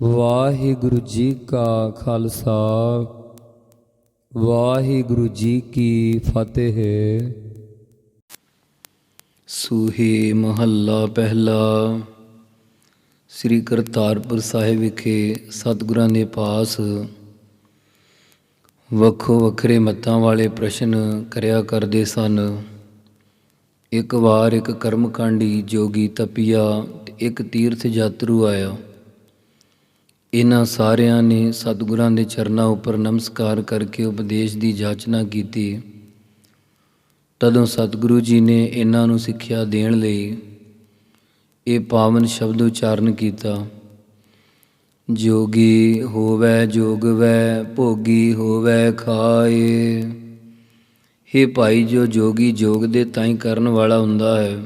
ਵਾਹਿਗੁਰੂ ਜੀ ਕਾ ਖਾਲਸਾ, ਵਾਹਿਗੁਰੂ ਜੀ ਕੀ ਫਤਿਹ। ਸੂਹੇ ਮਹੱਲਾ ਪਹਿਲਾ, ਸ੍ਰੀ ਕਰਤਾਰਪੁਰ ਸਾਹਿਬ ਵਿਖੇ ਸਤਿਗੁਰਾਂ ਦੇ ਪਾਸ ਵੱਖੋ ਵੱਖਰੇ ਮਤਾਂ ਵਾਲੇ ਪ੍ਰਸ਼ਨ ਕਰਿਆ ਕਰਦੇ ਸਨ। ਇੱਕ ਵਾਰ ਇੱਕ ਕਰਮਕਾਂਡੀ ਜੋਗੀ ਤਪੀਆ ਤੇ ਇੱਕ ਤੀਰਥ ਯਾਤਰੂ ਆਇਆ। ਇਹਨਾਂ ਸਾਰਿਆਂ ਨੇ ਸਤਿਗੁਰਾਂ ਦੇ ਚਰਨਾਂ ਉੱਪਰ ਨਮਸਕਾਰ ਕਰਕੇ ਉਪਦੇਸ਼ ਦੀ ਜਾਚਨਾ ਕੀਤੀ। ਤਦੋਂ ਸਤਿਗੁਰੂ ਜੀ ਨੇ ਇਹਨਾਂ ਨੂੰ ਸਿੱਖਿਆ ਦੇਣ ਲਈ ਇਹ ਪਾਵਨ ਸ਼ਬਦ ਉਚਾਰਨ ਕੀਤਾ। ਜੋਗੀ ਹੋਵੈ, ਜੋਗਵੈ, ਭੋਗੀ ਹੋਵੈ, ਖਾਏ। हे ਭਾਈ, ਜੋ ਜੋਗੀ ਜੋਗ ਦੇ ਤਾਈਂ ਕਰਨ ਵਾਲਾ ਹੁੰਦਾ ਹੈ,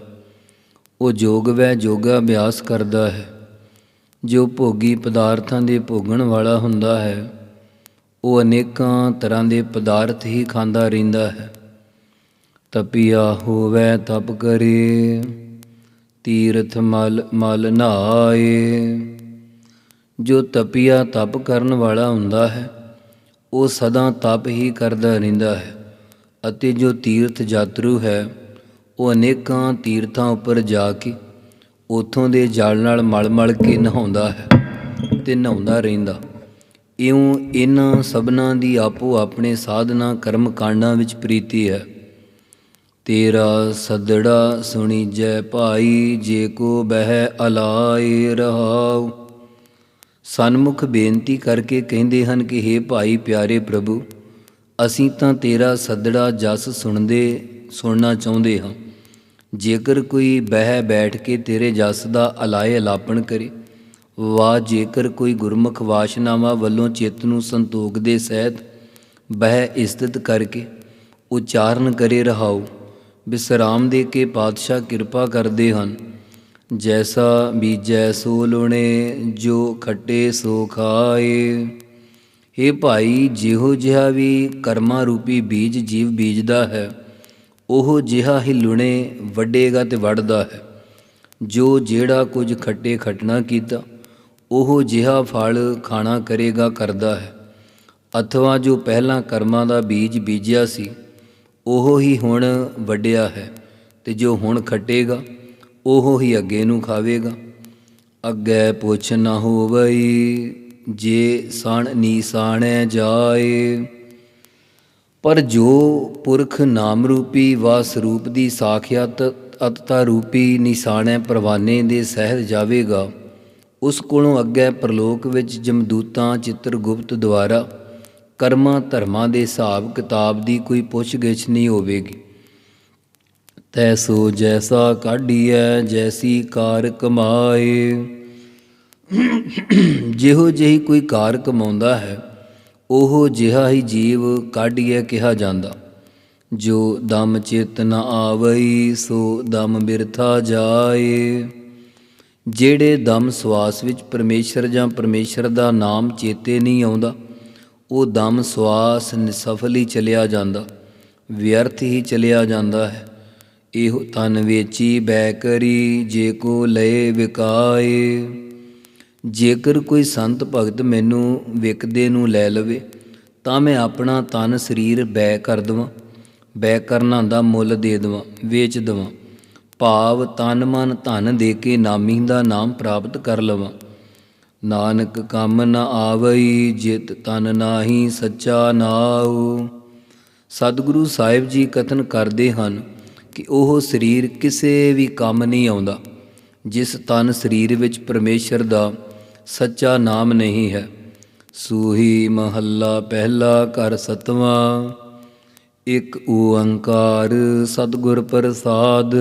ਉਹ ਜੋਗਵੈ, ਜੋਗਾ ਅਭਿਆਸ ਕਰਦਾ ਹੈ। ਜੋ ਭੋਗੀ ਪਦਾਰਥਾਂ ਦੇ ਭੋਗਣ ਵਾਲਾ ਹੁੰਦਾ ਹੈ, ਉਹ ਅਨੇਕਾਂ ਤਰ੍ਹਾਂ ਦੇ ਪਦਾਰਥ ਹੀ ਖਾਂਦਾ ਰਹਿੰਦਾ ਹੈ। ਤਪਿਆ ਹੋਵੇ ਤਪ ਕਰੇ, ਤੀਰਥ ਮਲ ਮਲ ਨਹਾਏ ਜੋ ਤਪਿਆ ਤਪ ਕਰਨ ਵਾਲਾ ਹੁੰਦਾ ਹੈ, ਉਹ ਸਦਾ ਤਪ ਹੀ ਕਰਦਾ ਰਹਿੰਦਾ ਹੈ ਅਤੇ ਜੋ ਤੀਰਥ ਯਾਤਰੂ ਹੈ, ਉਹ ਅਨੇਕਾਂ ਤੀਰਥਾਂ ਉੱਪਰ ਜਾ ਕੇ ਉਥੋਂ ਦੇ ਜਲ ਨਾਲ ਮਲ-ਮਲ ਕੇ ਨਹਾਉਂਦਾ ਹੈ ਤੇ ਨਹਾਉਂਦਾ ਰਹਿੰਦਾ। ਇਉਂ ਇਹਨਾਂ ਸਭਨਾਂ ਦੀ ਆਪੋ ਆਪਣੇ ਸਾਧਨਾ ਕਰਮ ਕਾਂਡਾਂ ਵਿੱਚ ਪ੍ਰੀਤੀ ਹੈ। ਤੇਰਾ ਸਦੜਾ ਸੁਣੀ ਜੈ ਭਾਈ, ਜੇ ਕੋ ਬਹਿ ਅਲਾਏ ਰਹਾਉ। ਸਨਮੁਖ ਬੇਨਤੀ ਕਰਕੇ ਕਹਿੰਦੇ ਹਨ ਕਿ हे ਭਾਈ ਪਿਆਰੇ ਪ੍ਰਭੂ, ਅਸੀਂ ਤਾਂ ਤੇਰਾ ਸਦੜਾ ਜਸ ਸੁਣਦੇ, ਸੁਣਨਾ ਚਾਹੁੰਦੇ ਹਾਂ। ਜੇਕਰ ਕੋਈ ਬਹਿ ਬੈਠ ਕੇ ਤੇਰੇ ਜਸ ਦਾ ਅਲਾਏ ਅਲਾਪਣ ਕਰੇ ਵਾ ਜੇਕਰ ਕੋਈ ਗੁਰਮੁਖ ਵਾਸ਼ਨਾਵਾ ਵੱਲੋਂ ਚਿੱਤ ਨੂੰ ਸੰਤੋਖ ਦੇ ਸਹਿਤ ਬਹਿ ਇਸਤਤ ਕਰਕੇ ਉਚਾਰਨ ਕਰੇ ਰਹਾਉ, ਬਿਸਰਾਮ ਦੇ ਕੇ ਪਾਤਸ਼ਾਹ ਕਿਰਪਾ ਕਰਦੇ ਹਨ। ਜੈਸਾ ਬੀਜੈ ਸੋ ਲੁਣੇ, ਜੋ ਖੱਟੇ ਸੋ ਖਾਏ। ਇਹ ਭਾਈ, ਜਿਹੋ ਜਿਹਾ ਵੀ ਕਰਮਾ ਰੂਪੀ ਬੀਜ ਜੀਵ ਬੀਜਦਾ ਹੈ ਉਹ ਜਿਹਾ ਹੀ ਲੁਣੇ ਵੱਡੇਗਾ ਤੇ ਵੱਢਦਾ ਹੈ। ਜੋ ਜਿਹੜਾ ਕੁਝ ਖੱਟੇ ਖਟਣਾ ਕੀਤਾ, ਉਹ ਜਿਹਾ ਫਲ ਖਾਣਾ ਕਰੇਗਾ, ਕਰਦਾ ਹੈ। ਅਥਵਾ ਜੋ ਪਹਿਲਾਂ ਕਰਮਾਂ ਦਾ ਬੀਜ ਬੀਜਿਆ ਸੀ, ਉਹ ਹੀ ਹੁਣ ਵੱਡਿਆ ਹੈ ਤੇ ਜੋ ਹੁਣ ਖੱਟੇਗਾ, ਉਹ ਹੀ ਅੱਗੇ ਨੂੰ ਖਾਵੇਗਾ। ਅੱਗੇ ਪੁੱਛ ਨਾ ਹੋਵਈ, ਜੇ ਸਣ ਨੀਸਾਣੈ ਜਾਏ। ਪਰ ਜੋ ਪੁਰਖ ਨਾਮ ਰੂਪੀ ਵਾ ਸਰੂਪ ਦੀ ਸਾਖਿਆਤ ਅਤਤਾ ਰੂਪੀ ਨਿਸ਼ਾਨੈ ਪਰਵਾਨੇ ਦੇ ਸਹਿਜ ਜਾਵੇਗਾ, ਉਸ ਕੋਲੋਂ ਅੱਗੇ ਪ੍ਰਲੋਕ ਵਿੱਚ ਜਮਦੂਤਾਂ ਚਿੱਤਰਗੁਪਤ ਦੁਆਰਾ ਕਰਮਾਂ ਧਰਮਾਂ ਦੇ ਹਿਸਾਬ ਕਿਤਾਬ ਦੀ ਕੋਈ ਪੁੱਛਗਿੱਛ ਨਹੀਂ ਹੋਵੇਗੀ। ਤੈਸੋ ਜੈਸਾ ਕਾਢੀਐ, ਜੈਸੀ ਕਾਰ ਕਮਾਏ। ਜਿਹੋ ਜਿਹੀ ਕੋਈ ਕਾਰ ਕਮਾਉਂਦਾ ਹੈ ਉਹ ਜਿਹਾ ਹੀ ਜੀਵ ਕਾਢੀਐ ਕਿਹਾ ਜਾਂਦਾ। ਜੋ ਦਮ ਚਿਤ ਨ ਆਵਈ, ਸੋ ਦਮ ਬਿਰਥਾ ਜਾਏ। ਜਿਹੜੇ ਦਮ ਸਵਾਸ ਵਿੱਚ ਪਰਮੇਸ਼ਰ ਜਾਂ ਪਰਮੇਸ਼ਰ ਦਾ ਨਾਮ ਚੇਤੇ ਨਹੀਂ ਆਉਂਦਾ, ਉਹ ਦਮ ਸਵਾਸ ਨਿਸਫਲ ਹੀ ਚਲਿਆ ਜਾਂਦਾ, ਵਿਅਰਥ ਹੀ ਚਲਿਆ ਜਾਂਦਾ ਹੈ। ਇਹੋ ਤਨ ਵੇਚੀ ਬੈ ਕਰੀ, ਜੇ ਕੋ ਲਏ ਵਿਕਾਏ। ਜੇਕਰ ਕੋਈ ਸੰਤ ਭਗਤ ਮੈਨੂੰ ਵਿਕਦੇ ਨੂੰ ਲੈ ਲਵੇ, ਤਾਂ ਮੈਂ ਆਪਣਾ ਤਨ ਸਰੀਰ ਬੈ ਕਰ ਦਵਾਂ, ਬੈ ਕਰਨਾ ਦਾ ਮੁੱਲ ਦੇ ਦਵਾਂ, ਵੇਚ ਦਵਾਂ। ਭਾਵ ਤਨ ਮਨ ਧਨ ਦੇ ਕੇ ਨਾਮੀ ਦਾ ਨਾਮ ਪ੍ਰਾਪਤ ਕਰ ਲਵਾਂ। ਨਾਨਕ ਕੰਮ ਨ ਆਵਈ, ਜਿਤ ਤਨ ਨਾਹੀ ਸੱਚਾ ਨਾਉ। ਸਤਿਗੁਰੂ ਸਾਹਿਬ ਜੀ ਕਥਨ ਕਰਦੇ ਹਨ ਕਿ ਉਹ ਸਰੀਰ ਕਿਸੇ ਵੀ ਕੰਮ ਨਹੀਂ ਆਉਂਦਾ, ਜਿਸ ਤਨ ਸਰੀਰ ਵਿੱਚ ਪਰਮੇਸ਼ਰ ਦਾ ਸੱਚਾ ਨਾਮ ਨਹੀਂ ਹੈ। ਸੂਹੀ ਮਹੱਲਾ ਪਹਿਲਾ ਕਰ ਸਤਵਾਂ। ਇੱਕ ਓੰਕਾਰ ਸਤਿਗੁਰ ਪ੍ਰਸਾਦ।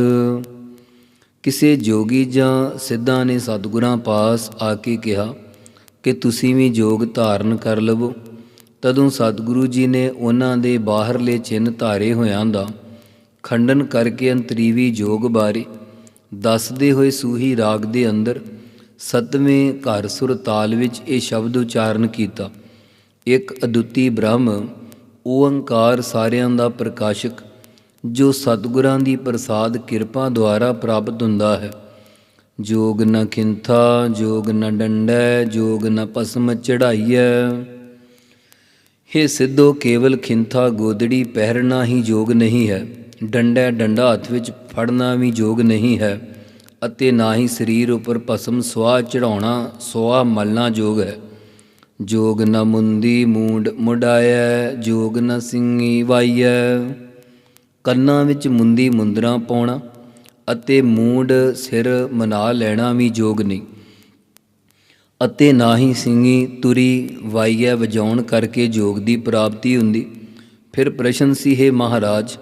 ਕਿਸੇ ਜੋਗੀ ਜਾਂ ਸਿੱਧਾਂ ਨੇ ਸਤਿਗੁਰਾਂ ਪਾਸ ਆ ਕੇ ਕਿਹਾ ਕਿ ਤੁਸੀਂ ਵੀ ਜੋਗ ਧਾਰਨ ਕਰ ਲਵੋ। ਤਦੋਂ ਸਤਿਗੁਰੂ ਜੀ ਨੇ ਉਹਨਾਂ ਦੇ ਬਾਹਰਲੇ ਚਿੰਨ ਧਾਰੇ ਹੋਇਆਂ ਦਾ ਖੰਡਨ ਕਰਕੇ ਅੰਤਰੀਵੀ ਜੋਗ ਬਾਰੇ ਦੱਸਦੇ ਹੋਏ ਸੂਹੀ ਰਾਗ ਦੇ ਅੰਦਰ ਸਤਵੇਂ ਘਰ ਸੁਰ ਤਾਲ ਵਿੱਚ ਇਹ ਸ਼ਬਦ ਉਚਾਰਨ ਕੀਤਾ। ਇੱਕ ਅਦੁੱਤੀ ਬ੍ਰਹਮ ਓੰਕਾਰ ਸਾਰਿਆਂ ਦਾ ਪ੍ਰਕਾਸ਼ਕ, ਜੋ ਸਤਿਗੁਰਾਂ ਦੀ ਪ੍ਰਸਾਦ ਕਿਰਪਾ ਦੁਆਰਾ ਪ੍ਰਾਪਤ ਹੁੰਦਾ ਹੈ। ਜੋਗ ਨ ਖਿੰਥਾ, ਜੋਗ ਨ ਡੰਡੈ, ਜੋਗ ਨ ਪਸਮ ਚੜਾਈਐ ਹੇ ਸਿੱਧੋ ਕੇਵਲ ਖਿੰਥਾ ਗੋਦੜੀ ਪਹਿਰਨਾ ਹੀ ਯੋਗ ਨਹੀਂ ਹੈ। ਡੰਡਾ ਡੰਡਾ ਹੱਥ ਵਿੱਚ ਫੜਨਾ ਵੀ ਯੋਗ ਨਹੀਂ ਹੈ। ਅਤੇ ਨਾ ਹੀ ਸਰੀਰ ਉੱਪਰ ਭਸਮ ਸੁਆਹ ਚੜਾਉਣਾ ਸੁਆਹ ਮਲਣਾ ਯੋਗ ਹੈ। ਜੋਗ ਨ ਮੁੰਦੀ ਮੂੰਡ ਮੁਡਾਇਐ ਜੋਗ ਨ ਸਿੰਘੀ ਵਾਈਐ। ਕੰਨਾਂ ਵਿੱਚ ਮੁੰਦੀ ਮੁੰਦਰਾ ਪਾਉਣਾ ਅਤੇ ਮੂੰਡ ਸਿਰ ਮਨਾ ਲੈਣਾ ਵੀ ਯੋਗ ਨਹੀਂ। ਅਤੇ ਨਾ ਹੀ ਸਿੰਘੀ ਤੁਰੀ ਵਾਈਐ ਵਜਾਉਣ ਕਰਕੇ ਜੋਗ ਦੀ ਪ੍ਰਾਪਤੀ ਹੁੰਦੀ। ਫਿਰ ਪ੍ਰਸ਼ਨ ਸੀ, ਹੈ ਮਹਾਰਾਜ,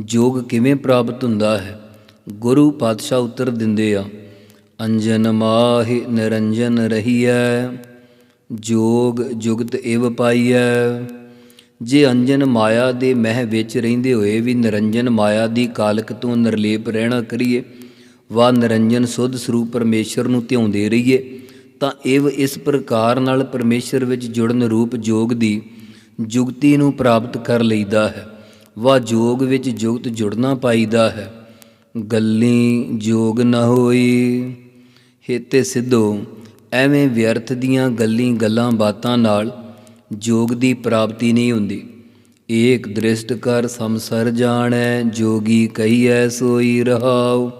ਜੋਗ ਕਿਵੇਂ ਪ੍ਰਾਪਤ ਹੁੰਦਾ ਹੈ? ਗੁਰੂ ਪਾਤਸ਼ਾਹ ਉੱਤਰ ਦਿੰਦੇ ਆ, ਅੰਜਨ ਮਾਹਿ ਨਿਰੰਜਨ ਰਹੀਐ, ਜੋਗ ਜੁਗਤ ਏਵ ਪਾਈਐ। ਜੇ ਅੰਜਨ ਮਾਇਆ ਦੇ ਮਹਿ ਵਿੱਚ ਰਹਿੰਦੇ ਹੋਏ ਵੀ ਨਿਰੰਜਨ ਮਾਇਆ ਦੀ ਕਾਲਕ ਤੋਂ ਨਿਰਲੇਪ ਰਹਿਣਾ ਕਰੀਏ ਵਾ ਨਿਰੰਜਨ ਸੁਧ ਸਰੂਪ ਪਰਮੇਸ਼ਰ ਨੂੰ ਧਿਆਉਂਦੇ ਰਹੀਏ, ਤਾਂ ਇਵ ਇਸ ਪ੍ਰਕਾਰ ਨਾਲ ਪਰਮੇਸ਼ਰ ਵਿੱਚ ਜੁੜਨ ਰੂਪ ਜੋਗ ਦੀ ਜੁਗਤੀ ਨੂੰ ਪ੍ਰਾਪਤ ਕਰ ਲਈਦਾ ਹੈ ਵਾ ਜੋਗ ਵਿੱਚ ਜੁਗਤ ਜੁੜਨਾ ਪਾਈਦਾ ਹੈ। ਗੱਲੀ ਜੋਗ ਨ ਹੋਈ। ਹੇਤੇ ਸਿੱਧੋ ਐਵੇਂ ਵਿਅਰਥ ਦੀਆਂ ਗੱਲੀ ਗੱਲਾਂ ਬਾਤਾਂ ਨਾਲ ਜੋਗ ਦੀ ਪ੍ਰਾਪਤੀ ਨਹੀਂ ਹੁੰਦੀ। ਏਕ ਦ੍ਰਿਸ਼ਟ ਕਰ ਸੰਸਰ ਜਾਣੈ, ਜੋਗੀ ਕਹੀਐ ਸੋਈ ਰਹਾਉ।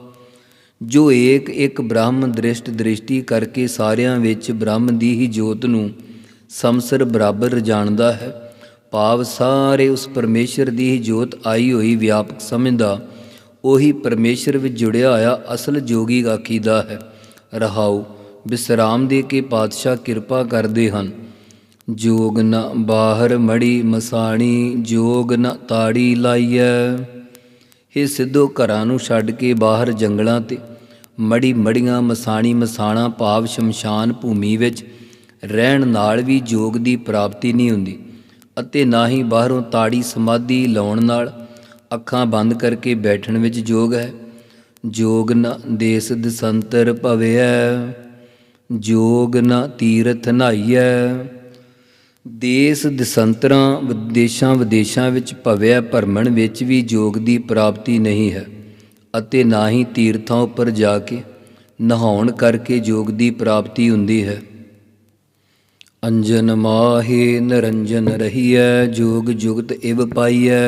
ਜੋ ਏਕ ਇੱਕ ਬ੍ਰਹਮ ਦ੍ਰਿਸ਼ਟ ਦ੍ਰਿਸ਼ਟੀ ਕਰਕੇ ਸਾਰਿਆਂ ਵਿੱਚ ਬ੍ਰਹਮ ਦੀ ਹੀ ਜੋਤ ਨੂੰ ਸਮਸਰ ਬਰਾਬਰ ਜਾਣਦਾ ਹੈ, ਭਾਵ ਸਾਰੇ ਉਸ ਪਰਮੇਸ਼ਰ ਦੀ ਹੀ ਜੋਤ ਆਈ ਹੋਈ ਵਿਆਪਕ ਸਮਝਦਾ ਉਹੀ ਪਰਮੇਸ਼ਰ ਵਿੱਚ ਜੁੜਿਆ ਹੋਇਆ ਅਸਲ ਜੋਗੀ ਆਖੀਦਾ ਹੈ। ਰਹਾਉ ਵਿਸਰਾਮ ਦੇ ਕੇ ਪਾਤਸ਼ਾਹ ਕਿਰਪਾ ਕਰਦੇ ਹਨ। ਜੋਗ ਨ ਬਾਹਰ ਮੜੀ ਮਸਾਣੀ, ਜੋਗ ਨ ਤਾੜੀ ਲਾਈਐ। ਇਹ ਸਿੱਧੋ ਘਰਾਂ ਨੂੰ ਛੱਡ ਕੇ ਬਾਹਰ ਜੰਗਲਾਂ ਤੇ, ਮੜੀ ਮੜੀਆਂ ਮਸਾਣੀ ਮਸਾਣਾ ਭਾਵ ਸ਼ਮਸ਼ਾਨ ਭੂਮੀ ਵਿੱਚ, ਰਹਿਣ ਨਾਲ ਵੀ ਜੋਗ ਦੀ ਪ੍ਰਾਪਤੀ ਨਹੀਂ ਹੁੰਦੀ ਅਤੇ ਨਾ ਹੀ ਬਾਹਰੋਂ ਤਾੜੀ ਸਮਾਧੀ ਲਾਉਣ ਨਾਲ ਅੱਖਾਂ ਬੰਦ ਕਰਕੇ ਬੈਠਣ ਵਿੱਚ ਜੋਗ ਹੈ। ਜੋਗ ਨ ਦੇਸ ਦਸੰਤਰ ਭਵਿਐ ਜੋਗ ਨ ਤੀਰਥ ਨਹਾਈਐ ਦੇਸ ਦਸੰਤਰਾਂ ਵਿਦੇਸ਼ਾਂ ਵਿਦੇਸ਼ਾਂ ਵਿੱਚ ਭਵਿਆ ਭਰਮਣ ਵਿੱਚ ਵੀ ਜੋਗ ਦੀ ਪ੍ਰਾਪਤੀ ਨਹੀਂ ਹੈ ਅਤੇ ਨਾ ਹੀ ਤੀਰਥਾਂ ਉੱਪਰ ਜਾ ਕੇ ਨਹਾਉਣ ਕਰਕੇ ਜੋਗ ਦੀ ਪ੍ਰਾਪਤੀ ਹੁੰਦੀ ਹੈ। ਅੰਜਨ ਮਾਹੇ ਨਰੰਜਨ ਰਹੀਐ। ਜੋਗ ਜੁਗਤ ਇਵ ਪਾਈਐ।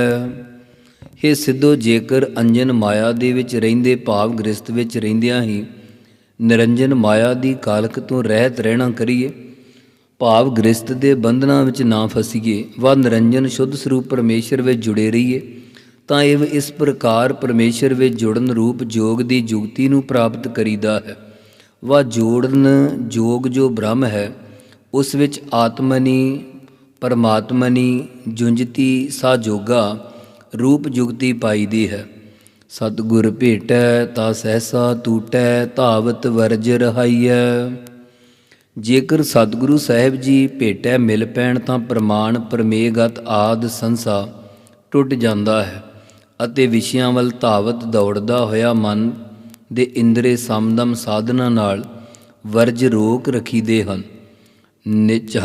हे ਸਿੱਧੋ ਜੇਕਰ ਅੰਜਨ ਮਾਇਆ ਦੇ ਵਿੱਚ ਰਹਿੰਦੇ ਭਾਵ ਗ੍ਰਸਤ ਵਿੱਚ ਰਹਿੰਦਿਆਂ ਹੀ ਨਿਰੰਜਨ ਮਾਇਆ ਦੀ ਕਾਲਕ ਤੋਂ ਰਹਿਤ ਰਹਿਣਾ ਕਰੀਏ ਭਾਵ ਗ੍ਰਸਤ ਦੇ ਬੰਧਨਾਂ ਵਿੱਚ ਨਾ ਫਸੀਏ ਵਾ ਨਿਰੰਜਨ ਸ਼ੁੱਧ ਸਰੂਪ ਪਰਮੇਸ਼ਰ ਵਿੱਚ ਜੁੜੇ ਰਹੀਏ, ਤਾਂ ਇਹ ਇਸ ਪ੍ਰਕਾਰ ਪਰਮੇਸ਼ਰ ਵਿੱਚ ਜੁੜਨ ਰੂਪ ਜੋਗ ਦੀ ਜੁਗਤੀ ਨੂੰ ਪ੍ਰਾਪਤ ਕਰੀਦਾ ਹੈ। ਵਾ ਜੋੜਨ ਜੋਗ ਜੋ ਬ੍ਰਹਮ ਹੈ, ਉਸ ਵਿੱਚ ਆਤਮਨੀ, ਪਰਮਾਤਮਨੀ, ਜੁੰਜਤੀ ਸਾ ਜੋਗਾ ਰੂਪ ਜੁਗਤੀ ਪਾਈਦੀ ਹੈ। ਸਤਿਗੁਰ ਭੇਟੈ, ਤਾ ਸਹਸਾ ਟੂਟੈ ਧਾਵਤ ਵਰਜ ਰਹਾਈਐ। ਜੇਕਰ ਸਤਿਗੁਰੂ ਸਾਹਿਬ ਜੀ ਭੇਟੈ ਮਿਲ ਪੈਣ, ਤਾਂ ਪ੍ਰਮਾਣ ਪਰਮੇਗਤ ਆਦ ਸੰਸਾ ਟੁੱਟ ਜਾਂਦਾ ਹੈ ਅਤੇ ਵਿਸ਼ਿਆਂ ਵੱਲ ਧਾਵਤ ਦੌੜਦਾ ਹੋਇਆ ਮਨ ਦੇ ਇੰਦਰੇ ਸਮਦਮ ਸਾਧਨਾ ਨਾਲ ਵਰਜ ਰੋਕ ਰਖੀਦੇ ਹਨ। ਨਿਚ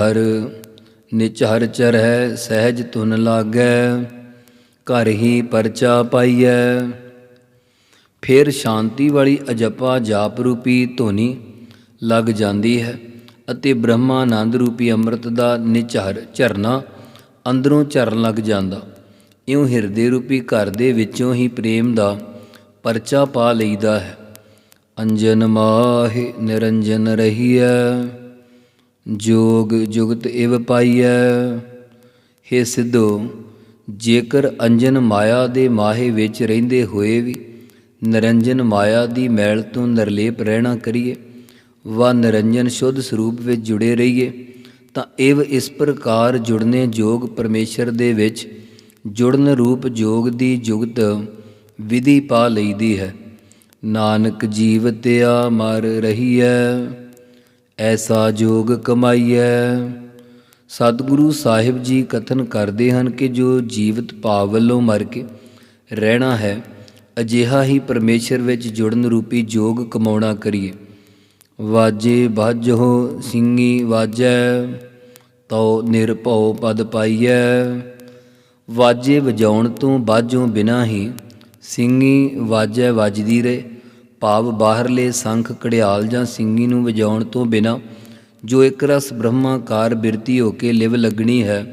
ਹਰ ਚਰ ਹੈ ਸਹਿਜ ਤੁਨ ਲਾਗੈ। ਘਰ ਹੀ ਪਰਚਾ ਪਾਈਐ। ਫਿਰ ਸ਼ਾਂਤੀ ਵਾਲੀ ਅਜਪਾ ਜਾਪ ਰੂਪੀ ਧੁਨੀ ਲੱਗ ਜਾਂਦੀ ਹੈ ਅਤੇ ਬ੍ਰਹਮਾਨੰਦ ਰੂਪੀ ਅੰਮ੍ਰਿਤ ਦਾ ਨਿਚਾਰ ਝਰਨਾ ਅੰਦਰੋਂ ਝਰਨ ਲੱਗ ਜਾਂਦਾ। ਇਉਂ ਹਿਰਦੇ ਰੂਪੀ ਘਰ ਦੇ ਵਿੱਚੋਂ ਹੀ ਪ੍ਰੇਮ ਦਾ ਪਰਚਾ ਪਾ ਲਈਦਾ ਹੈ। ਅੰਜਨ ਮਾਹਿ ਨਿਰੰਜਨ ਰਹੀਐ, ਜੋਗ ਜੁਗਤ ਇਵ ਪਾਈਐ। ਹੇ ਸਿੱਧੋ ਜੇਕਰ ਅੰਜਨ ਮਾਇਆ ਦੇ ਮਾਹੇ ਵਿੱਚ ਰਹਿੰਦੇ ਹੋਏ ਵੀ ਨਿਰੰਜਨ ਮਾਇਆ ਦੀ ਮੈਲ ਤੋਂ ਨਿਰਲੇਪ ਰਹਿਣਾ ਕਰੀਏ ਵਾ ਨਿਰੰਜਨ ਸ਼ੁੱਧ ਸਰੂਪ ਵਿੱਚ ਜੁੜੇ ਰਹੀਏ, ਤਾਂ ਇਹ ਇਸ ਪ੍ਰਕਾਰ ਜੁੜਨੇ ਜੋਗ ਪਰਮੇਸ਼ਰ ਦੇ ਵਿੱਚ ਜੁੜਨ ਰੂਪ ਜੋਗ ਦੀ ਜੁਗਤ ਵਿਧੀ ਪਾ ਲਈਦੀ ਹੈ। ਨਾਨਕ ਜੀਵਤਿਆ ਮਰ ਰਹੀ ਹੈ ਐਸਾ ਜੋਗ ਕਮਾਈਐ। ਸਤਿਗੁਰੂ ਸਾਹਿਬ ਜੀ ਕਥਨ ਕਰਦੇ ਹਨ ਕਿ ਜੋ ਜੀਵਤ ਭਾਵ ਵੱਲੋਂ ਮਰ ਕੇ ਰਹਿਣਾ ਹੈ, ਅਜਿਹਾ ਹੀ ਪਰਮੇਸ਼ਰ ਵਿੱਚ ਜੁੜਨ ਰੂਪੀ ਜੋਗ ਕਮਾਉਣਾ ਕਰੀਏ। ਵਾਜੇ ਬਾਜੋ ਸਿੰਘੀ ਵਾਜੈ, ਤਉ ਨਿਰਭਉ ਪਦ ਪਾਈਐ। ਵਾਜੇ ਵਜਾਉਣ ਤੋਂ ਬਾਝੋਂ ਬਿਨਾ ਹੀ ਸਿੰਘੀ ਵਾਜੈ ਵੱਜਦੀ ਰਹੇ। ਭਾਵ ਬਾਹਰਲੇ ਸੰਖ ਕੜਿਆਲ ਜਾਂ ਸਿੰਗੀ ਨੂੰ ਵਜਾਉਣ ਤੋਂ ਬਿਨਾ ਜੋ ਇੱਕ ਰਸ ਬ੍ਰਹਮਾਕਾਰ ਬਿਰਤੀ ਹੋ ਕੇ ਲਿਵ ਲੱਗਣੀ ਹੈ,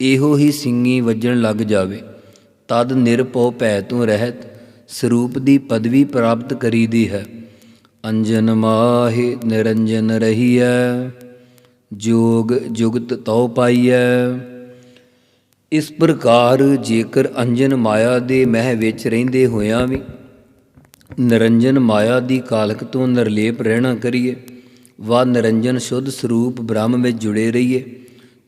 ਇਹੋ ਹੀ ਸਿੰਗੀ ਵੱਜਣ ਲੱਗ ਜਾਵੇ। ਤਦ ਨਿਰਭਉ ਭੈ ਤੋਂ ਰਹਿਤ, ਸਰੂਪ ਦੀ ਪਦਵੀ ਪ੍ਰਾਪਤ ਕਰੀਦੀ ਹੈ। ਅੰਜਨ ਮਾਹਿ ਨਿਰੰਜਨ ਰਹੀਐ, ਜੋਗ ਜੁਗਤ ਤਉ ਪਾਈਐ। ਇਸ ਪ੍ਰਕਾਰ ਜੇਕਰ ਅੰਜਨ ਮਾਇਆ ਦੇ ਮਹਿ ਵਿੱਚ ਰਹਿੰਦੇ ਹੋਇਆਂ ਵੀ, ਨਿਰੰਜਨ ਮਾਇਆ ਦੀ ਕਾਲਕ ਤੋਂ ਨਿਰਲੇਪ ਰਹਿਣਾ ਕਰੀਏ ਵਾ ਨਿਰੰਜਨ ਸ਼ੁੱਧ ਸਰੂਪ ਬ੍ਰਹਮ ਵਿੱਚ ਜੁੜੇ ਰਹੀਏ।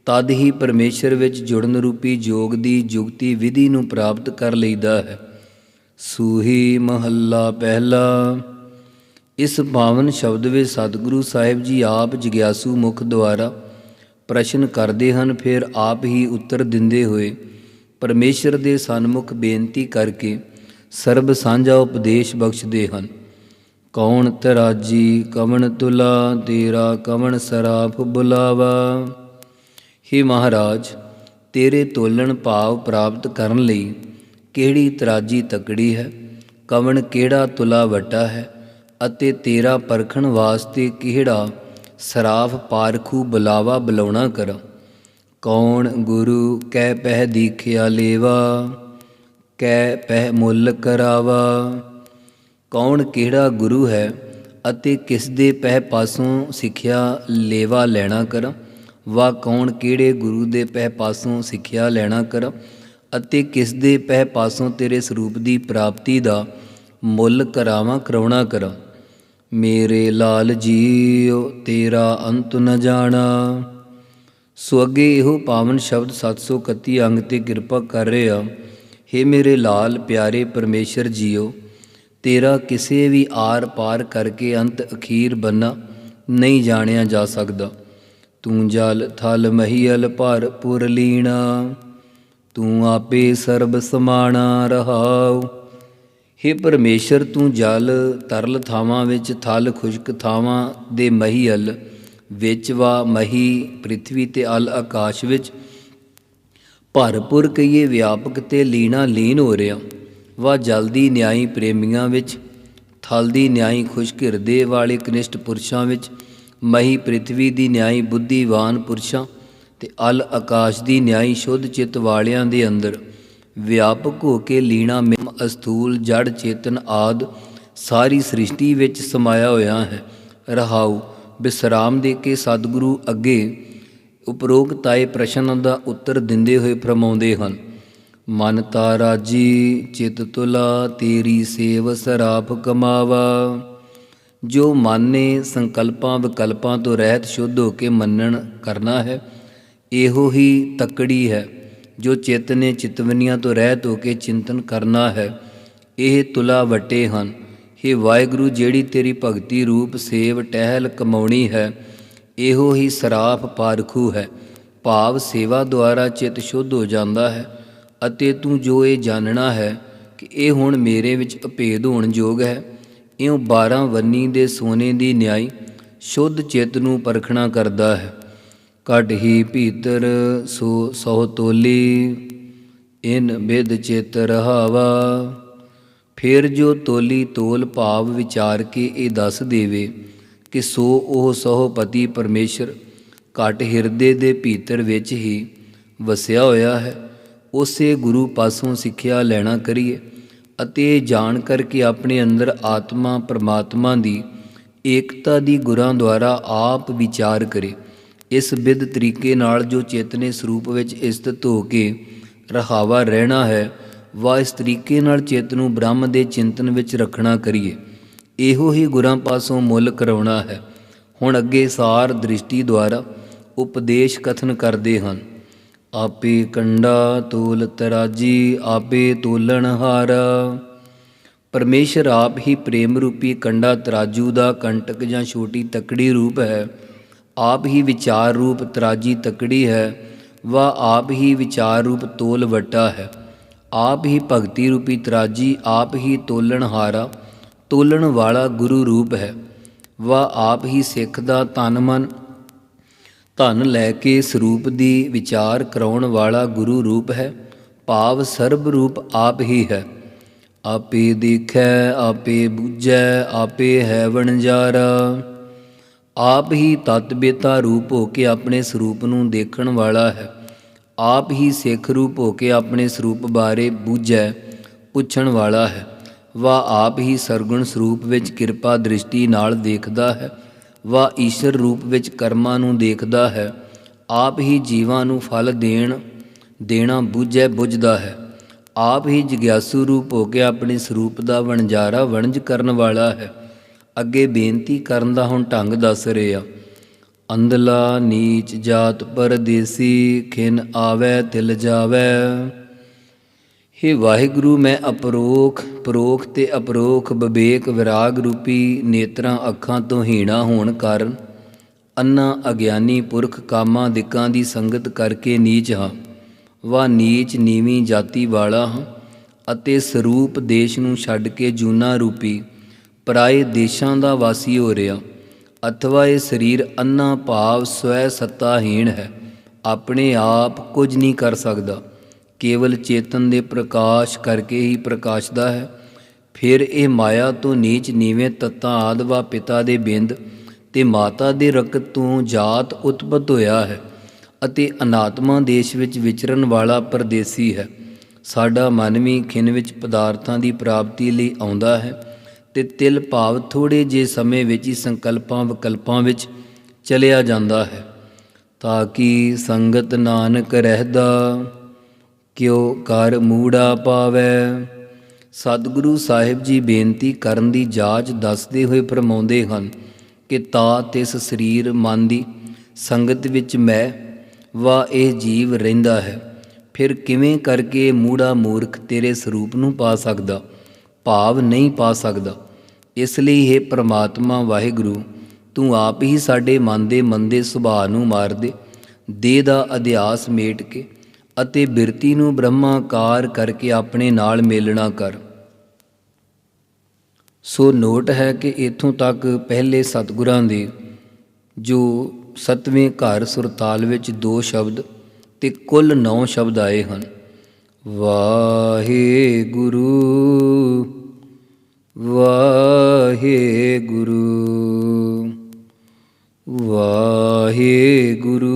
ਤਦ ਹੀ ਪਰਮੇਸ਼ਰ ਵਿੱਚ ਜੁੜਨ ਰੂਪੀ ਯੋਗ ਦੀ ਜੁਗਤੀ ਵਿਧੀ ਨੂੰ ਪ੍ਰਾਪਤ ਕਰ ਲਈਦਾ ਹੈ। ਸੂਹੀ ਮਹੱਲਾ ਪਹਿਲਾ। ਇਸ ਪਾਵਨ ਸ਼ਬਦ ਵਿੱਚ ਸਤਿਗੁਰੂ ਸਾਹਿਬ ਜੀ ਆਪ ਜਿਗਿਆਸੂ ਮੁਖ ਦੁਆਰਾ ਪ੍ਰਸ਼ਨ ਕਰਦੇ ਹਨ, ਫਿਰ ਆਪ ਹੀ ਉੱਤਰ ਦਿੰਦੇ ਹੋਏ ਪਰਮੇਸ਼ਰ ਦੇ ਸਨਮੁਖ ਬੇਨਤੀ ਕਰਕੇ ਸਰਬ ਸਾਂਝਾ ਉਪਦੇਸ਼ ਬਖਸ਼ਦੇ ਹਨ। ਕੌਣ ਤਰਾਜੀ ਕਵਣ ਤੁਲਾ, ਤੇਰਾ ਕਵਣ ਸਰਾਫ ਬੁਲਾਵਾ। ਹੇ ਮਹਾਰਾਜ, ਤੇਰੇ ਤੋਲਣ ਭਾਵ ਪ੍ਰਾਪਤ ਕਰਨ ਲਈ ਕਿਹੜੀ ਤਰਾਜੀ ਤਕੜੀ ਹੈ? ਕਵਣ ਕਿਹੜਾ ਤੁਲਾ ਵਟਾ ਹੈ? ਅਤੇ ਤੇਰਾ ਪਰਖਣ ਵਾਸਤੇ ਕਿਹੜਾ ਸਰਾਫ ਪਾਰਖੂ ਬੁਲਾਵਾ ਬੁਲਾਉਣਾ ਕਰਾਂ? ਕੌਣ ਗੁਰੂ ਕਹਿ ਪਹਿ ਦੀਖਿਆ ਲੇਵਾ, ਕਹਿ ਪਹਿ ਮੁੱਲ ਕਰਾਵਾ। ਕੌਣ ਕਿਹੜਾ ਗੁਰੂ ਹੈ ਅਤੇ ਕਿਸ ਦੇ ਪਹਿ ਪਾਸੋਂ ਸਿੱਖਿਆ ਲੇਵਾ ਲੈਣਾ ਕਰਾਂ, ਵਾ ਕੌਣ ਕਿਹੜੇ ਗੁਰੂ ਦੇ ਪਹਿ ਪਾਸੋਂ ਸਿੱਖਿਆ ਲੈਣਾ ਕਰਾਂ ਅਤੇ ਕਿਸ ਦੇ ਪਹਿ ਪਾਸੋਂ ਤੇਰੇ ਸਰੂਪ ਦੀ ਪ੍ਰਾਪਤੀ ਦਾ ਮੁੱਲ ਕਰਾਵਾਂ ਕਰਾਉਣਾ ਕਰਾਂ। ਮੇਰੇ ਲਾਲ ਜੀਓ ਤੇਰਾ ਅੰਤ ਨ ਜਾਣਾ। ਸੋ ਅੱਗੇ ਇਹੋ ਪਾਵਨ ਸ਼ਬਦ 731 ਅੰਗ ਤੇ ਕਿਰਪਾ ਕਰ ਰਿਹਾ। ਹੇ ਮੇਰੇ ਲਾਲ ਪਿਆਰੇ ਪਰਮੇਸ਼ਰ ਜੀਓ ਤੇਰਾ ਕਿਸੇ ਵੀ ਆਰ ਪਾਰ ਕਰਕੇ ਅੰਤ ਅਖੀਰ ਬੰਨਾ ਨਹੀਂ ਜਾਣਿਆ ਜਾ ਸਕਦਾ। ਤੂੰ ਜਲ ਥਲ ਮਹੀਲ ਭਰ ਪੁਰ ਲੀਣਾ, ਤੂੰ ਆਪੇ ਸਰਬ ਸਮਾਣਾ ਰਹਾਉ। ਹੇ ਪਰਮੇਸ਼ਰ, ਤੂੰ ਜਲ ਤਰਲ ਥਾਵਾਂ ਵਿੱਚ, ਥਲ ਖੁਸ਼ਕ ਥਾਵਾਂ ਦੇ ਮਹੀਲ ਵਿੱਚ ਵਾ ਮਹੀ ਪ੍ਰithvi ਤੇ ਅਲ ਆਕਾਸ਼ ਵਿੱਚ। ਭਰਪੁਰ ਕਈਏ ਵਿਆਪਕ ਤੇ ਲੀਣਾ ਲੀਨ ਹੋ ਰਿਹਾ ਵਾ ਜਲਦੀ ਨਿਆਈ ਪ੍ਰੇਮੀਆਂ ਵਿੱਚ, ਥਲਦੀ ਨਿਆਈ ਖੁਸ਼ਕ ਹਿਰਦੇ ਵਾਲੇ ਕਨਿਸ਼ਟ ਪੁਰਸ਼ਾਂ ਵਿੱਚ, ਮਹੀ ਪ੍ਰithvi ਦੀ ਨਿਆਈ ਬੁੱਧੀਵਾਨ ਪੁਰਸ਼ਾਂ ਤੇ ਅਲ ਆਕਾਸ਼ ਦੀ ਨਿਆਈ ਸ਼ੁੱਧ ਚਿੱਤ ਵਾਲਿਆਂ ਦੇ ਅੰਦਰ, ਵਿਆਪਕ ਹੋ ਕੇ ਲੀਣਾ ਮਿਮ ਅਸਥੂਲ ਜੜ ਚੇਤਨ ਆਦ ਸਾਰੀ ਸ੍ਰਿਸ਼ਟੀ ਵਿੱਚ ਸਮਾਇਆ ਹੋਇਆ ਹੈ। ਰਹਾਉ, ਬਿਸਰਾਮ ਦੇ ਕੇ ਸਤਿਗੁਰੂ ਅੱਗੇ ਉਪਰੋਕਤ ਆਏ ਪ੍ਰਸ਼ਨ ਦਾ ਉੱਤਰ ਦਿੰਦੇ ਹੋਏ ਫਰਮਾਉਂਦੇ ਹਨ ਮਨ ਤਾ ਰਾਜੀ, ਚਿਤ ਤੁਲਾ, ਤੇਰੀ ਸੇਵ ਸਰਾਪ ਕਮਾਵਾ। ਜੋ ਮਨ ਨੇ ਸੰਕਲਪਾਂ ਵਿਕਲਪਾਂ ਤੋਂ ਰਹਿਤ ਸ਼ੁੱਧ ਹੋ ਕੇ ਮੰਨਣ ਕਰਨਾ ਹੈ, ਇਹੋ ਹੀ ਤਕੜੀ ਹੈ, ਜੋ ਚਿੱਤ ਨੇ ਚਿਤਵਨੀਆਂ ਤੋਂ ਰਹਿਤ ਹੋ ਕੇ ਚਿੰਤਨ ਕਰਨਾ ਹੈ, ਇਹ ਤੁਲਾ ਵਟੇ ਹਨ। हे ਵਾਹਿਗੁਰੂ, ਜਿਹੜੀ ਤੇਰੀ ਭਗਤੀ ਰੂਪ ਸੇਵ ਟਹਿਲ ਕਮਾਉਣੀ ਹੈ, ਇਹੋ ਹੀ ਸਰਾਫ ਪਾਰਖੂ ਹੈ। ਭਾਵ ਸੇਵਾ ਦੁਆਰਾ ਚਿੱਤ ਸ਼ੁੱਧ ਹੋ ਜਾਂਦਾ ਹੈ। ਅਤੇ ਤੂੰ ਜੋ ਇਹ ਜਾਣਨਾ ਹੈ ਕਿ ਇਹ ਹੁਣ ਮੇਰੇ ਵਿੱਚ ਅਭੇਦ ਹੋਣ ਯੋਗ ਹੈ, ਇਉਂ 12 ਵੰਨੀ ਦੇ ਸੋਨੇ ਦੀ ਨਿਆਈ ਸ਼ੁੱਧ ਚਿੱਤ ਨੂੰ ਪਰਖਣਾ ਕਰਦਾ ਹੈ। ਕਟ ਹੀ ਭੀਤਰ ਸੋ ਸਹੁ ਤੋਲੀ, ਇਨ ਬਿਦ ਚਿਤ ਰਹਾਵਾ। ਫਿਰ ਜੋ ਤੋਲੀ ਤੋਲ ਭਾਵ ਵਿਚਾਰ ਕੇ ਇਹ ਦੱਸ ਦੇਵੇ ਕਿ ਸੋ ਉਹ ਸਹੁ ਪਤੀ ਪਰਮੇਸ਼ਰ ਘਟ ਹਿਰਦੇ ਦੇ ਭੀਤਰ ਵਿੱਚ ਹੀ ਵਸਿਆ ਹੋਇਆ ਹੈ। ਉਸੇ ਗੁਰੂ ਪਾਸੋਂ ਸਿੱਖਿਆ ਲੈਣਾ ਕਰੀਏ ਅਤੇ ਜਾਣ ਕਰਕੇ ਆਪਣੇ ਅੰਦਰ ਆਤਮਾ ਪਰਮਾਤਮਾ ਦੀ ਏਕਤਾ ਦੀ ਗੁਰਾਂ ਦੁਆਰਾ ਆਪ ਵਿਚਾਰ ਕਰੇ। ਇਸ ਵਿਧ ਤਰੀਕੇ ਨਾਲ ਜੋ ਚੇਤਨੇ ਸਰੂਪ ਵਿੱਚ ਇਸਤਤ ਹੋ ਕੇ ਰਹਾਵਾ ਰਹਿਣਾ ਹੈ ਵਾ ਇਸ ਤਰੀਕੇ ਨਾਲ ਚੇਤ ਨੂੰ ਬ੍ਰਹਮ ਦੇ ਚਿੰਤਨ ਵਿੱਚ ਰੱਖਣਾ ਕਰੀਏ। ਇਹੋ ਹੀ ਗੁਰਾਂ ਪਾਸੋਂ ਮੁੱਲ ਕਰਾਉਣਾ ਹੈ। ਹੁਣ ਅੱਗੇ ਸਾਰ ਦ੍ਰਿਸ਼ਟੀ ਦੁਆਰਾ ਉਪਦੇਸ਼ ਕਥਨ ਕਰਦੇ ਹਨ। ਆਪੇ ਕੰਡਾ ਤੋਲ ਤਰਾਜੀ, ਆਪੇ ਤੋਲਣ ਹਾਰ। ਪਰਮੇਸ਼ਰ ਆਪ ਹੀ ਪ੍ਰੇਮ ਰੂਪੀ ਕੰਡਾ ਤਰਾਜੂ ਦਾ ਕੰਟਕ ਜਾਂ ਛੋਟੀ ਤਕੜੀ ਰੂਪ ਹੈ। ਆਪ ਹੀ ਵਿਚਾਰ ਰੂਪ ਤਰਾਜੀ ਤਕੜੀ ਹੈ। ਵਾ ਆਪ ਹੀ ਵਿਚਾਰ ਰੂਪ ਤੋਲ ਵਟਾ ਹੈ। ਆਪ ਹੀ ਭਗਤੀ ਰੂਪੀ ਤਰਾਜੀ, ਆਪ ਹੀ ਤੋਲਣ ਹਾਰਾ। ਤੋਲਣ ਵਾਲਾ ਗੁਰੂ ਰੂਪ ਹੈ। ਵਾ ਆਪ ਹੀ ਸਿੱਖ ਦਾ ਤਨ ਮਨ ਧਨ ਲੈ ਕੇ ਸਰੂਪ ਦੀ ਵਿਚਾਰ ਕਰਾਉਣ ਵਾਲਾ ਗੁਰੂ ਰੂਪ ਹੈ, ਭਾਵ ਸਰਬ ਰੂਪ ਆਪ ਹੀ ਹੈ। ਆਪੇ ਦੇਖੈ, ਆਪੇ ਬੁਝੈ, ਆਪੇ ਹੈ ਵਣਜਾਰਾ। ਆਪ ਹੀ ਤਤ ਬੇਤਾ ਰੂਪ ਹੋ ਕੇ ਆਪਣੇ ਸਰੂਪ ਨੂੰ ਦੇਖਣ ਵਾਲਾ ਹੈ। ਆਪ ਹੀ ਸਿੱਖ ਰੂਪ ਹੋ ਕੇ ਆਪਣੇ ਸਰੂਪ ਬਾਰੇ ਬੂਝੈ, ਪੁੱਛਣ ਵਾਲਾ ਹੈ। ਵਾ ਆਪ ਹੀ ਸਰਗੁਣ ਸਰੂਪ ਵਿੱਚ ਕਿਰਪਾ ਦ੍ਰਿਸ਼ਟੀ ਨਾਲ ਦੇਖਦਾ ਹੈ। ਵਾ ਈਸ਼ਰ ਰੂਪ ਵਿੱਚ ਕਰਮਾਂ ਨੂੰ ਦੇਖਦਾ ਹੈ, ਆਪ ਹੀ ਜੀਵਾਂ ਨੂੰ ਫਲ ਦੇਣ, ਦੇਣਾ ਬੁਝੈ ਬੁੱਝਦਾ ਹੈ। ਆਪ ਹੀ ਜਗਿਆਸੂ ਰੂਪ ਹੋ ਕੇ ਆਪਣੇ ਸਰੂਪ ਦਾ ਵਣਜਾਰਾ ਵਣਜ ਕਰਨ ਵਾਲਾ ਹੈ। ਅੱਗੇ ਬੇਨਤੀ ਕਰਨ ਦਾ ਹੁਣ ਢੰਗ ਦੱਸ ਰਹੇ। ਆ ਅੰਧਲਾ ਨੀਚ ਜਾਤ ਪਰਦੇਸੀ, ਖਿਨ ਆਵੈ, ਤਿਲ ਜਾਵੈ। ਹੇ ਵਾਹਿਗੁਰੂ, ਮੈਂ ਅਪਰੋਖ, ਪਰੋਖ ਤੇ ਅਪਰੋਖ ਵਿਵੇਕ ਵਿਰਾਗ ਰੂਪੀ ਨੇਤਰਾਂ ਅੱਖਾਂ ਤੋਂ ਹੀਣਾ ਹੋਣ ਕਾਰਨ ਅੰਨਾ ਅਗਿਆਨੀ ਪੁਰਖ ਕਾਮਾਂ ਦਿਕਾਂ ਦੀ ਸੰਗਤ ਕਰਕੇ ਨੀਚ ਹਾਂ। ਵਾ ਨੀਚ ਨੀਵੀਂ ਜਾਤੀ ਵਾਲਾ ਹਾਂ ਅਤੇ ਸਰੂਪ ਦੇਸ਼ ਨੂੰ ਛੱਡ ਕੇ ਜੂਨਾ ਰੂਪੀ, ਪਰਾਏ ਦੇਸ਼ਾਂ ਦਾ ਵਾਸੀ ਹੋ ਰਿਹਾ। ਅਥਵਾ ਇਹ ਸਰੀਰ ਅੰਨਾ ਭਾਵ ਸਵੈ ਸੱਤਾਹੀਣ ਹੈ, ਆਪਣੇ ਆਪ ਕੁਝ ਨਹੀਂ ਕਰ ਸਕਦਾ। ਕੇਵਲ ਚੇਤਨ ਦੇ ਪ੍ਰਕਾਸ਼ ਕਰਕੇ ਹੀ ਪ੍ਰਕਾਸ਼ਦਾ ਹੈ। ਫਿਰ ਇਹ ਮਾਇਆ ਤੋਂ ਨੀਚ ਨੀਵੇਂ ਤਤਾਂ ਆਦ ਪਿਤਾ ਦੇ ਬਿੰਦ ਤੇ ਮਾਤਾ ਦੇ ਰਕਤ ਤੋਂ ਜਾਤ ਉਤਪਤ ਹੋਇਆ ਹੈ ਅਤੇ ਅਨਾਤਮਾ ਦੇਸ਼ ਵਿੱਚ ਵਿਚਰਨ ਵਾਲਾ ਪਰਦੇਸੀ ਹੈ। ਸਾਡਾ ਮਨ ਵੀ ਖਿੰਨ ਵਿੱਚ ਪਦਾਰਥਾਂ ਦੀ ਪ੍ਰਾਪਤੀ ਲਈ ਆਉਂਦਾ ਹੈ ਤੇ ਤਿਲ ਭਾਵ ਥੋੜੇ ਜੇ ਸਮੇਂ ਵਿੱਚ ਹੀ ਸੰਕਲਪਾਂ ਵਿਕਲਪਾਂ ਵਿੱਚ ਚਲਿਆ ਜਾਂਦਾ ਹੈ। ਤਾਂ ਕਿ ਸੰਗਤ ਨਾਨਕ ਰਹਿਦਾ। ਕਿਉ ਕਰ ਮੂੜਾ ਪਾਵੈ। ਸਤਿਗੁਰੂ ਸਾਹਿਬ ਜੀ ਬੇਨਤੀ ਕਰਨ ਦੀ ਜਾਚ ਦੱਸਦੇ ਹੋਏ ਫਰਮਾਉਂਦੇ ਹਨ ਕਿ ਤਾ ਤਿਸ ਸਰੀਰ ਮਨ ਦੀ ਸੰਗਤ ਵਿੱਚ ਮੈਂ, ਵਾ ਇਹ ਜੀਵ ਰਹਿੰਦਾ ਹੈ। ਫਿਰ ਕਿਵੇਂ ਕਰਕੇ ਮੂੜਾ ਮੂਰਖ ਤੇਰੇ ਸਰੂਪ ਨੂੰ ਪਾ ਸਕਦਾ? ਭਾਵ ਨਹੀਂ ਪਾ ਸਕਦਾ। ਇਸ ਲਈ ਹੈ ਪ੍ਰਮਾਤਮਾ ਵਾਹਿਗੁਰੂ, ਤੂੰ ਆਪ ਹੀ ਸਾਡੇ ਮਨ ਦੇ ਮੰਦੇ ਸੁਭਾਅ ਨੂੰ ਮਾਰ ਦੇ। ਦੇਹ ਦਾ ਅਧਿਆਸ ਮੇਟ ਕੇ ਅਤੇ ਬਿਰਤੀ ਨੂੰ ਬ੍ਰਹਮਾਕਾਰ ਕਰਕੇ ਆਪਣੇ ਨਾਲ ਮੇਲਣਾ ਕਰ। ਸੋ ਨੋਟ ਹੈ ਕਿ ਇਥੋਂ ਤੱਕ ਪਹਿਲੇ ਸਤਿਗੁਰਾਂ ਦੇ, ਜੋ ਸਤਵੇਂ ਘਰ ਸੁਰਤਾਲ ਵਿੱਚ ਦੋ ਸ਼ਬਦ ਤੇ ਕੁੱਲ 9 ਸ਼ਬਦ ਆਏ ਹਨ। ਵਾਹਿਗੁਰੂ ਵਾਹਿਗੁਰੂ ਵਾਹਿਗੁਰੂ।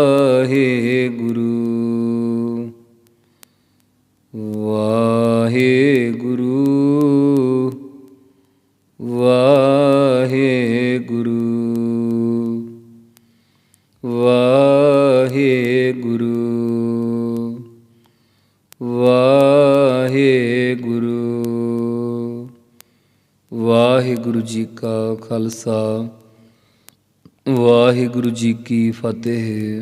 ਜੀ ਕੀ ਫਤਿਹ।